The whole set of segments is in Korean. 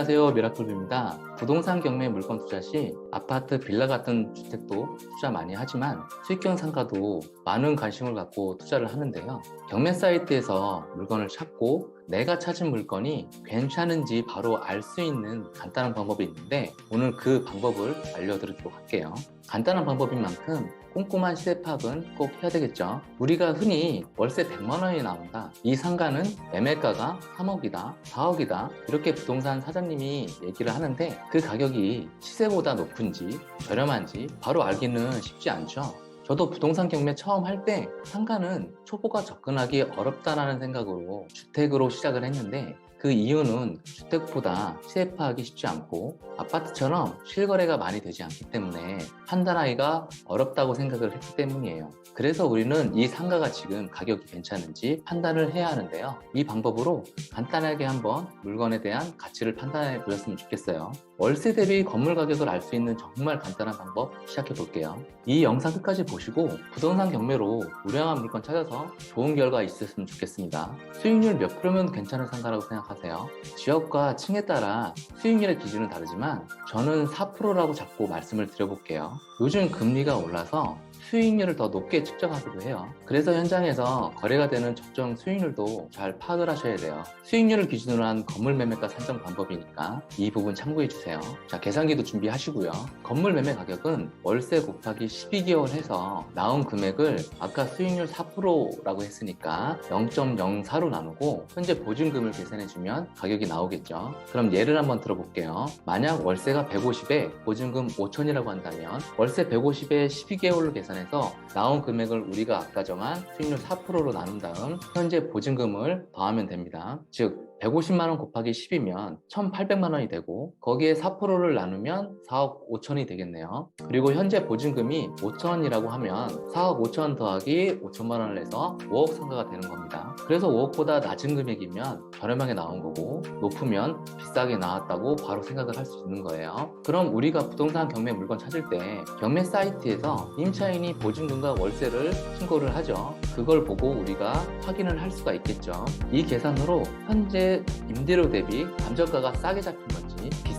안녕하세요 미라클입니다. 부동산 경매 물건 투자 시 아파트, 빌라 같은 주택도 투자 많이 하지만 수익형 상가도 많은 관심을 갖고 투자를 하는데요. 경매 사이트에서 물건을 찾고 내가 찾은 물건이 괜찮은지 바로 알 수 있는 간단한 방법이 있는데 오늘 그 방법을 알려드리도록 할게요. 간단한 방법인 만큼 꼼꼼한 시세 파악은 꼭 해야 되겠죠. 우리가 흔히 월세 100만 원이 나온다. 이 상가는 매매가가 3억이다, 4억이다. 이렇게 부동산 사장님이 얘기를 하는데 그 가격이 시세보다 높은지 저렴한지 바로 알기는 쉽지 않죠. 저도 부동산 경매 처음 할 때 상가는 초보가 접근하기 어렵다라는 생각으로 주택으로 시작을 했는데 그 이유는 주택보다 시세 파악이 쉽지 않고 아파트처럼 실거래가 많이 되지 않기 때문에 판단하기가 어렵다고 생각을 했기 때문이에요. 그래서 우리는 이 상가가 지금 가격이 괜찮은지 판단을 해야 하는데요. 이 방법으로 간단하게 한번 물건에 대한 가치를 판단해 보셨으면 좋겠어요. 월세 대비 건물 가격을 알 수 있는 정말 간단한 방법 시작해 볼게요. 이 영상 끝까지 보시고 부동산 경매로 우량한 물건 찾아서 좋은 결과 있으셨으면 좋겠습니다. 수익률 몇 프로면 괜찮은 상가라고 생각 하세요? 지역과 층에 따라 수익률의 기준은 다르지만 저는 4%라고 잡고 말씀을 드려볼게요. 요즘 금리가 올라서 수익률을 더 높게 측정하기도 해요. 그래서 현장에서 거래가 되는 적정 수익률도 잘 파악을 하셔야 돼요. 수익률을 기준으로 한 건물 매매가 산정 방법이니까 이 부분 참고해 주세요. 자, 계산기도 준비하시고요. 건물 매매 가격은 월세 곱하기 12개월 해서 나온 금액을 아까 수익률 4%라고 했으니까 0.04로 나누고 현재 보증금을 계산해 주면 가격이 나오겠죠. 그럼 예를 한번 들어볼게요. 만약 월세가 150에 보증금 5천이라고 한다면 월세 150에 12개월로 계산해 서 나온 금액을 우리가 아까 정한 수익률 4%로 나눈 다음 현재 보증금을 더하면 됩니다. 즉 150만 원 곱하기 10이면 1,800만 원이 되고 거기에 4%를 나누면 4억 5천이 되겠네요. 그리고 현재 보증금이 5천이라고 하면 4억 5천 더하기 5천만 원을 해서 5억 상가가 되는 겁니다. 그래서 5억보다 낮은 금액이면 저렴하게 나온 거고 높으면 비싸게 나왔다고 바로 생각을 할 수 있는 거예요. 그럼 우리가 부동산 경매 물건 찾을 때 경매 사이트에서 임차인 이 보증금과 월세를 신고를 하죠. 그걸 보고 우리가 확인을 할 수가 있겠죠. 이 계산으로 현재 임대료 대비 감정가가 싸게 잡힌 건지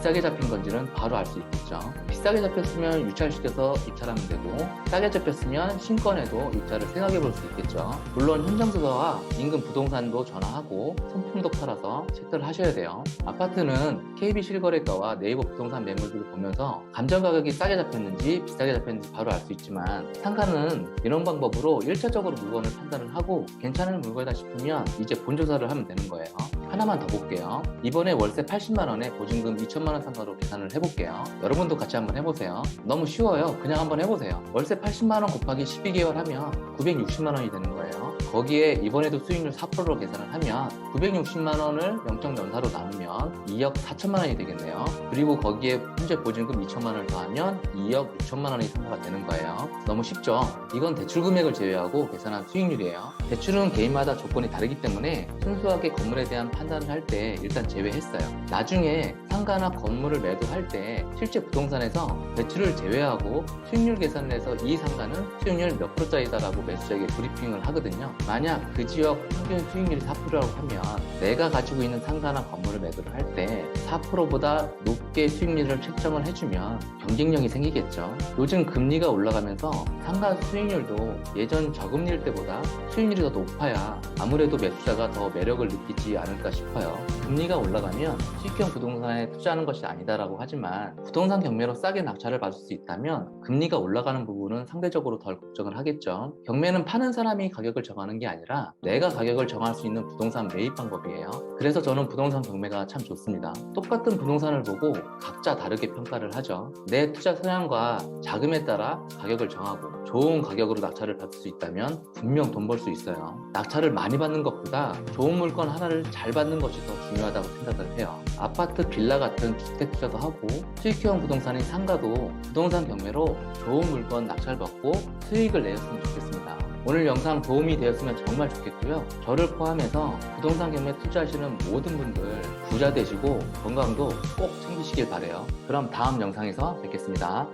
비싸게 잡힌 건지는 바로 알 수 있겠죠. 비싸게 잡혔으면 유찰시켜서 입찰하면 되고 싸게 잡혔으면 신권에도 입찰을 생각해 볼 수 있겠죠. 물론 현장수사와 인근 부동산도 전화하고 손품도 팔아서 체크를 하셔야 돼요. 아파트는 KB 실거래가와 네이버 부동산 매물들을 보면서 감정 가격이 싸게 잡혔는지 비싸게 잡혔는지 바로 알 수 있지만 상가는 이런 방법으로 1차적으로 물건을 판단을 하고 괜찮은 물건이다 싶으면 이제 본조사를 하면 되는 거예요. 하나만 더 볼게요. 이번에 월세 80만 원에 보증금 2천만 원 상가로 계산을 해볼게요. 여러분도 같이 한번 해보세요. 너무 쉬워요. 그냥 한번 해보세요. 월세 80만 원 곱하기 12개월 하면 960만 원이 되는 거예요. 거기에 이번에도 수익률 4%로 계산을 하면 960만 원을 0.04로 나누면 2억 4천만 원이 되겠네요. 그리고 거기에 현재 보증금 2천만 원을 더하면 2억 6천만 원이 상가가 되는 거예요. 너무 쉽죠? 이건 대출 금액을 제외하고 계산한 수익률이에요. 대출은 개인마다 조건이 다르기 때문에 순수하게 건물에 대한 판단을 할 때 일단 제외했어요. 나중에 상가나 건물을 매도할 때 실제 부동산에서 대출을 제외하고 수익률 계산을 해서 이 상가는 수익률 몇 프로짜리다라고 매수자에게 브리핑을 하거든요. 만약 그 지역 평균 수익률이 4%라고 하면 내가 가지고 있는 상가나 건물을 매도를 할때 4%보다 높게 수익률을 책정을 해주면 경쟁력이 생기겠죠. 요즘 금리가 올라가면서 상가 수익률도 예전 저금리일 때보다 수익률이 더 높아야 아무래도 매수자가 더 매력을 느끼지 않을까 싶어요. 금리가 올라가면 수익형 부동산에 투자하는 것이 아니다라고 하지만 부동산 경매로 싸게 낙찰을 받을 수 있다면 금리가 올라가는 부분은 상대적으로 덜 걱정을 하겠죠. 경매는 파는 사람이 가격을 정하는 게 아니라 내가 가격을 정할 수 있는 부동산 매입 방법이에요. 그래서 저는 부동산 경매가 참 좋습니다. 똑같은 부동산을 보고 각자 다르게 평가를 하죠. 내 투자 성향과 자금에 따라 가격을 정하고 좋은 가격으로 낙찰을 받을 수 있다면 분명 돈 벌 수 있어요. 낙찰을 많이 받는 것보다 좋은 물건 하나를 잘 받는 것이 더 중요하다고 생각을 해요. 아파트, 빌라 같은 주택 투자도 하고 수익형 부동산인 상가도 부동산 경매로 좋은 물건 낙찰받고 수익을 내셨으면 좋겠습니다. 오늘 영상 도움이 되었으면 정말 좋겠고요. 저를 포함해서 부동산 경매 투자하시는 모든 분들 부자 되시고 건강도 꼭 챙기시길 바래요. 그럼 다음 영상에서 뵙겠습니다.